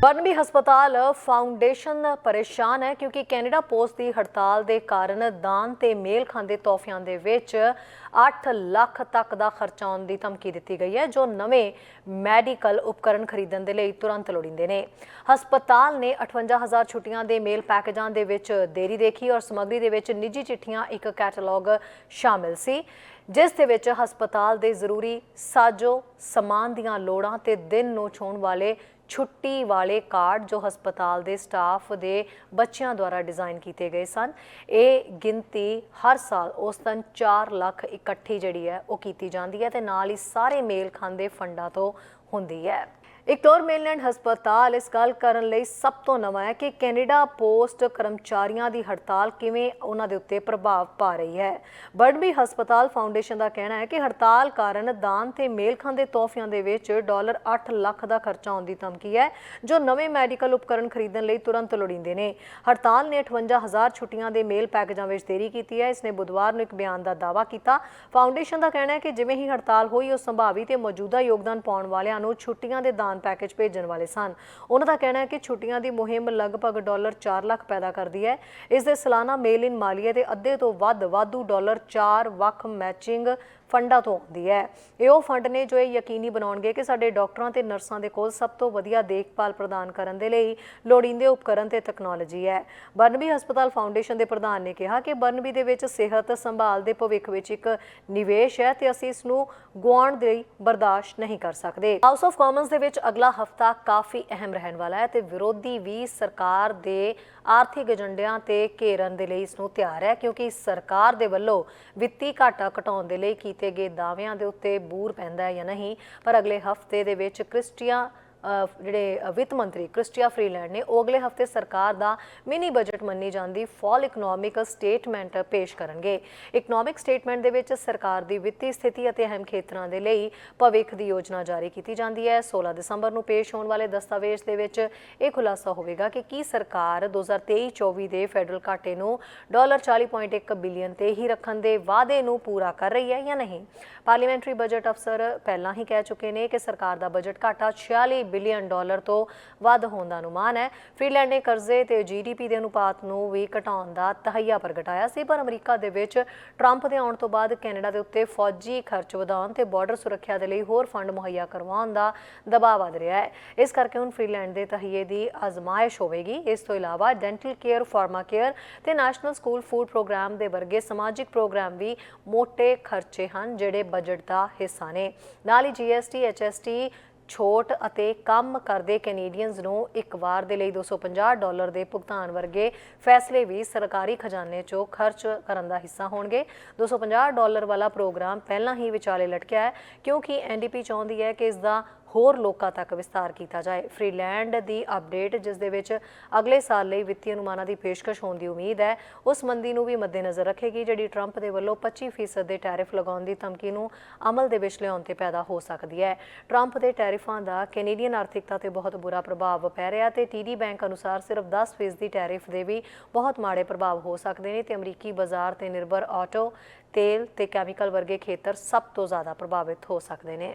Burnaby ਹਸਪਤਾਲ foundation ਪਰੇਸ਼ਾਨ ਹੈ ਕਿਉਂਕਿ ਕੈਨੇਡਾ ਪੋਸਟ ਦੀ ਹੜਤਾਲ ਦੇ ਕਾਰਨ ਦਾਨ ਤੇ ਮੇਲ ਖਾਂਦੇ ਤੋਹਫਿਆਂ ਦੇ ਵਿੱਚ 8 ਲੱਖ ਤੱਕ ਦਾ ਖਰਚਾ ਆਉਣ ਦੀ ਧਮਕੀ ਦਿੱਤੀ ਗਈ ਹੈ, ਜੋ ਨਵੇਂ ਮੈਡੀਕਲ ਉਪਕਰਨ ਖਰੀਦਣ ਦੇ ਲਈ ਤੁਰੰਤ ਲੋੜੀਂਦੇ ਨੇ। ਹਸਪਤਾਲ ਨੇ 58000 ਛੁੱਟੀਆਂ ਦੇ ਮੇਲ ਪੈਕੇਜਾਂ ਦੇ ਵਿੱਚ ਦੇਰੀ ਦੇਖੀ ਔਰ ਸਮੱਗਰੀ ਦੇ ਵਿੱਚ ਨਿੱਜੀ ਚਿੱਠੀਆਂ, ਇੱਕ ਕੈਟਲੌਗ ਸ਼ਾਮਿਲ ਸੀ, ਜਿਸ ਦੇ ਵਿੱਚ ਹਸਪਤਾਲ ਦੇ ਜ਼ਰੂਰੀ ਸਾਜੋ ਸਮਾਨ ਦੀਆਂ ਲੋੜਾਂ ਤੇ ਦਿਨ ਨੂੰ ਛੂਹਣ ਵਾਲੇ ਛੁੱਟੀ ਵਾਲੇ ਕਾਰਡ ਜੋ ਹਸਪਤਾਲ ਦੇ ਸਟਾਫ ਦੇ ਬੱਚਿਆਂ ਦੁਆਰਾ ਡਿਜ਼ਾਈਨ ਕੀਤੇ ਗਏ ਸਨ, ਇਹ ਗਿਣਤੀ ਹਰ ਸਾਲ ਔਸਤਨ 4 ਲੱਖ ਇਕੱਠੀ ਜਿਹੜੀ ਹੈ ਉਹ ਕੀਤੀ ਜਾਂਦੀ ਹੈ ਤੇ ਨਾਲ ਹੀ ਸਾਰੇ ਮੇਲ ਖਾਂਦੇ ਫੰਡਾਂ ਤੋਂ ਹੁੰਦੀ ਹੈ। ਇੱਕ ਹੋਰ ਮੇਨਲੈਂਡ ਹਸਪਤਾਲ ਇਸ ਗੱਲ ਕਰਨ ਲਈ ਸਭ ਤੋਂ ਨਵਾਂ ਹੈ ਕਿ ਕੈਨੇਡਾ ਪੋਸਟ ਕਰਮਚਾਰੀਆਂ ਦੀ ਹੜਤਾਲ ਕਿਵੇਂ ਉਹਨਾਂ ਦੇ ਉੱਤੇ ਪ੍ਰਭਾਵ ਪਾ ਰਹੀ ਹੈ। ਬਰਡਬੀ ਹਸਪਤਾਲ ਫਾਊਂਡੇਸ਼ਨ ਦਾ ਕਹਿਣਾ ਹੈ ਕਿ ਹੜਤਾਲ ਕਾਰਨ ਦਾਨ ਤੇ ਮੇਲ ਖਾਂਦੇ ਤੋਹਫਿਆਂ ਦੇ ਵਿੱਚ ਡਾਲਰ 8 ਲੱਖ ਦਾ ਖਰਚਾ ਆਉਣ ਦੀ ਧਮਕੀ ਹੈ, ਜੋ ਨਵੇਂ ਮੈਡੀਕਲ ਉਪਕਰਨ ਖਰੀਦਣ ਲਈ ਤੁਰੰਤ ਲੋੜੀਂਦੇ ਨੇ। ਹੜਤਾਲ ਨੇ 58000 ਛੁੱਟੀਆਂ ਦੇ ਮੇਲ ਪੈਕੇਜਾਂ ਵਿੱਚ ਦੇਰੀ ਕੀਤੀ ਹੈ। ਇਸ ਨੇ ਬੁੱਧਵਾਰ ਨੂੰ ਇੱਕ ਬਿਆਨ ਦਾ ਦਾਅਵਾ ਕੀਤਾ। ਫਾਊਂਡੇਸ਼ਨ ਦਾ ਕਹਿਣਾ ਹੈ ਕਿ ਜਿਵੇਂ ਹੀ ਹੜਤਾਲ ਹੋਈ, ਉਹ ਸੰਭਾਵੀ ਤੇ ਮੌਜੂਦਾ ਯੋਗਦਾਨ ਪਾਉਣ ਵਾਲਿਆਂ ਨੂੰ ਛੁੱਟੀਆਂ ਦੇ ਦਾਨ ਪੈਕੇਜ ਭੇਜਣ ਵਾਲੇ ਸਨ। ਉਹਨਾਂ ਦਾ ਕਹਿਣਾ ਹੈ ਕਿ ਛੁੱਟੀਆਂ ਦੀ ਮੁਹਿੰਮ ਲਗਭਗ ਡਾਲਰ 4 ਲੱਖ ਪੈਦਾ ਕਰਦੀ ਹੈ। ਇਸ ਦੇ ਸਾਲਾਨਾ ਮੇਲ ਇਨ ਮਾਲੀਏ ਦੇ ਅੱਧੇ ਤੋਂ ਵੱਧ ਵਾਧੂ ਡਾਲਰ 4 ਵੱਖ ਮੈਚਿੰਗ ਫੰਡਾਂ ਤੋਂ ਆਉਂਦੀ ਹੈ। ਇਹ ਉਹ ਫੰਡ ਨੇ ਜੋ ਇਹ ਯਕੀਨੀ ਬਣਾਉਣਗੇ ਕਿ ਸਾਡੇ ਡਾਕਟਰਾਂ ਤੇ ਨਰਸਾਂ ਦੇ ਕੋਲ ਸਭ ਤੋਂ ਵਧੀਆ ਦੇਖਭਾਲ ਪ੍ਰਦਾਨ ਕਰਨ ਦੇ ਲਈ ਲੋੜੀਂਦੇ ਉਪਕਰਨ ਤੇ ਤਕਨਾਲੋਜੀ ਹੈ। ਬਰਨਬੀ ਹਸਪਤਾਲ ਫਾਊਂਡੇਸ਼ਨ ਦੇ ਪ੍ਰਧਾਨ ਨੇ ਕਿਹਾ ਕਿ ਬਰਨਬੀ ਦੇ ਵਿੱਚ ਸਿਹਤ ਸੰਭਾਲ ਦੇ ਭਵਿੱਖ ਵਿੱਚ ਇੱਕ ਨਿਵੇਸ਼ ਹੈ ਤੇ ਅਸੀਂ ਇਸ ਨੂੰ ਗੁਆਉਣ ਦੇ ਲਈ ਬਰਦਾਸ਼ਤ ਨਹੀਂ ਕਰ ਸਕਦੇ। ਹਾਊਸ ਆਫ ਕਾਮਨਸ ਦੇ ਵਿੱਚ ਅਗਲਾ ਹਫਤਾ ਕਾਫੀ ਅਹਿਮ ਰਹਿਣ ਵਾਲਾ ਹੈ ਤੇ ਵਿਰੋਧੀ ਵੀ ਸਰਕਾਰ ਦੇ ਆਰਥਿਕ ਏਜੰਡਿਆਂ ਤੇ ਘੇਰਨ ਦੇ ਲਈ ਇਸ ਨੂੰ ਤਿਆਰ ਹੈ ਕਿਉਂਕਿ ਸਰਕਾਰ ਦੇ ਵੱਲੋਂ ਵਿੱਤੀ ਘਾਟਾ ਘਟਾਉਣ ਦੇ ਲਈ ਕੀਤੇ ਗਏ ਦਾਅਵਿਆਂ ਦੇ ਉੱਤੇ ਬੂਰ ਪੈਂਦਾ ਹੈ ਜਾਂ ਨਹੀਂ, ਪਰ ਅਗਲੇ ਹਫ਼ਤੇ ਦੇ ਵਿੱਚ ਕ੍ਰਿਸਟੀਆ ਜਿਹੜੇ ਵਿੱਤ ਮੰਤਰੀ ਕ੍ਰਿਸਟੀਆ ਫਰੀਲੈਂਡ ਨੇ, ਉਹ ਅਗਲੇ ਹਫ਼ਤੇ ਸਰਕਾਰ ਦਾ ਮਿਨੀ ਬਜਟ ਮੰਨੀ ਜਾਂਦੀ ਫਾਲ ਇਕਨੋਮਿਕ ਸਟੇਟਮੈਂਟ ਪੇਸ਼ ਕਰਨਗੇ। ਇਕਨੋਮਿਕ ਸਟੇਟਮੈਂਟ ਦੇ ਵਿੱਚ ਸਰਕਾਰ ਦੀ ਵਿੱਤੀ ਸਥਿਤੀ ਅਤੇ ਅਹਿਮ ਖੇਤਰਾਂ ਦੇ ਲਈ ਭਵਿੱਖ ਦੀ ਯੋਜਨਾ ਜਾਰੀ ਕੀਤੀ ਜਾਂਦੀ ਹੈ। 16 ਦਸੰਬਰ ਨੂੰ ਪੇਸ਼ ਹੋਣ ਵਾਲੇ ਦਸਤਾਵੇਜ਼ ਦੇ ਵਿੱਚ ਇਹ ਖੁਲਾਸਾ ਹੋਵੇਗਾ ਕਿ ਕੀ ਸਰਕਾਰ 2023-24 ਦੇ ਫੈਡਰਲ ਘਾਟੇ ਨੂੰ ਡਾਲਰ 40.1 ਬਿਲੀਅਨ ਤੇ ਹੀ ਰੱਖਣ ਦੇ ਵਾਅਦੇ ਨੂੰ ਪੂਰਾ ਕਰ ਰਹੀ ਹੈ ਜਾਂ ਨਹੀਂ? ਪਾਰਲੀਮੈਂਟਰੀ ਬਜਟ ਅਫਸਰ ਪਹਿਲਾਂ ਹੀ ਕਹਿ ਚੁੱਕੇ ਨੇ ਕਿ ਸਰਕਾਰ ਦਾ ਬਜਟ ਘਾਟਾ 46 ਬਿਲੀਅਨ ਡਾਲਰ ਤੋਂ ਵੱਧ ਹੋਣ ਦਾ ਅਨੁਮਾਨ ਹੈ। ਫ੍ਰੀਲੈਂਡ ਨੇ ਕਰਜ਼ੇ ਤੇ ਜੀਡੀਪੀ ਦੇ ਅਨੁਪਾਤ ਨੂੰ ਵੀ ਘਟਾਉਣ ਦਾ ਤਹਈਆ ਪ੍ਰਗਟਾਇਆ ਸੀ, ਪਰ ਅਮਰੀਕਾ ਦੇ ਵਿੱਚ ਟਰੰਪ ਦੇ ਆਉਣ ਤੋਂ ਬਾਅਦ ਕੈਨੇਡਾ ਦੇ ਉੱਤੇ ਫੌਜੀ ਖਰਚ ਵਧਾਉਣ ਤੇ ਬਾਰਡਰ ਸੁਰੱਖਿਆ ਦੇ ਲਈ ਹੋਰ ਫੰਡ ਮੁਹੱਈਆ ਕਰਵਾਉਣ ਦਾ ਦਬਾਅ ਵਧ ਰਿਹਾ ਹੈ। ਇਸ ਕਰਕੇ ਹੁਣ ਫ੍ਰੀਲੈਂਡ ਦੇ ਤਹਈਏ ਦੀ ਆਜ਼ਮਾਇਸ਼ ਹੋਵੇਗੀ। ਇਸ ਤੋਂ ਇਲਾਵਾ ਡੈਂਟਲ ਕੇਅਰ ਫਾਰਮਾ ਕੇਅਰ ਤੇ ਨੈਸ਼ਨਲ ਸਕੂਲ ਫੂਡ ਪ੍ਰੋਗਰਾਮ ਦੇ ਵਰਗੇ ਸਮਾਜਿਕ ਪ੍ਰੋਗਰਾਮ ਵੀ ਮੋਟੇ ਖਰਚੇ ਹਨ, ਜਿਹੜੇ ਬਜਟ ਦਾ ਹਿੱਸਾ ਨੇ। ਨਾਲ ਹੀ ਜੀਐਸਟੀ ਐਚਐਸਟੀ ਛੋਟ ਅਤੇ ਕੰਮ ਕਰਦੇ ਕੈਨੇਡੀਅਨਸ ਨੂੰ ਇੱਕ ਵਾਰ ਦੇ ਲਈ 250 ਡਾਲਰ ਦੇ ਭੁਗਤਾਨ ਵਰਗੇ ਫੈਸਲੇ ਵੀ ਸਰਕਾਰੀ ਖਜ਼ਾਨੇ 'ਚੋਂ ਖਰਚ ਕਰਨ ਦਾ ਹਿੱਸਾ ਹੋਣਗੇ। 250 ਡਾਲਰ ਵਾਲਾ ਪ੍ਰੋਗਰਾਮ ਪਹਿਲਾਂ ਹੀ ਵਿਚਾਲੇ ਲਟਕਿਆ ਹੈ, ਕਿਉਂਕਿ ਐਨਡੀਪੀ ਚਾਹੁੰਦੀ ਹੈ ਕਿ ਇਸ ਦਾ ਹੋਰ ਲੋਕਾਂ ਤੱਕ ਵਿਸਤਾਰ ਕੀਤਾ ਜਾਏ। ਫ੍ਰੀਲੈਂਡ ਦੀ ਅਪਡੇਟ ਜਿਸ ਦੇ ਵਿੱਚ ਅਗਲੇ ਸਾਲ ਲਈ ਵਿੱਤੀ ਅਨੁਮਾਨਾਂ ਦੀ ਪੇਸ਼ਕਸ਼ ਹੋਣ ਦੀ ਉਮੀਦ ਹੈ, ਉਸ ਮੰਦੀ ਨੂੰ ਵੀ ਮੱਦੇਨਜ਼ਰ ਰੱਖੇਗੀ, ਜਿਹੜੀ ਟਰੰਪ ਦੇ ਵੱਲੋਂ 25% ਦੇ ਟੈਰਿਫ ਲਗਾਉਣ ਦੀ ਧਮਕੀ ਨੂੰ ਅਮਲ ਦੇ ਵਿੱਚ ਲਿਆਉਣ ਤੇ ਪੈਦਾ ਹੋ ਸਕਦੀ ਹੈ। ਟਰੰਪ ਦੇ ਟੈਰਿਫਾਂ ਦਾ ਕੈਨੇਡੀਅਨ ਆਰਥਿਕਤਾ ਤੇ ਬਹੁਤ ਬੁਰਾ ਪ੍ਰਭਾਵ ਪੈ ਰਿਹਾ ਤੇ ਟੀਡੀ ਬੈਂਕ ਅਨੁਸਾਰ ਸਿਰਫ 10% ਦੀ ਟੈਰਿਫ ਦੇ ਵੀ ਬਹੁਤ ਮਾੜੇ ਪ੍ਰਭਾਵ ਹੋ ਸਕਦੇ ਨੇ ਤੇ ਅਮਰੀਕੀ ਬਾਜ਼ਾਰ ਤੇ ਨਿਰਭਰ ਆਟੋ, ਤੇਲ ਤੇ ਕੈਮੀਕਲ ਵਰਗੇ ਖੇਤਰ ਸਭ ਤੋਂ ਜ਼ਿਆਦਾ ਪ੍ਰਭਾਵਿਤ ਹੋ ਸਕਦੇ ਨੇ।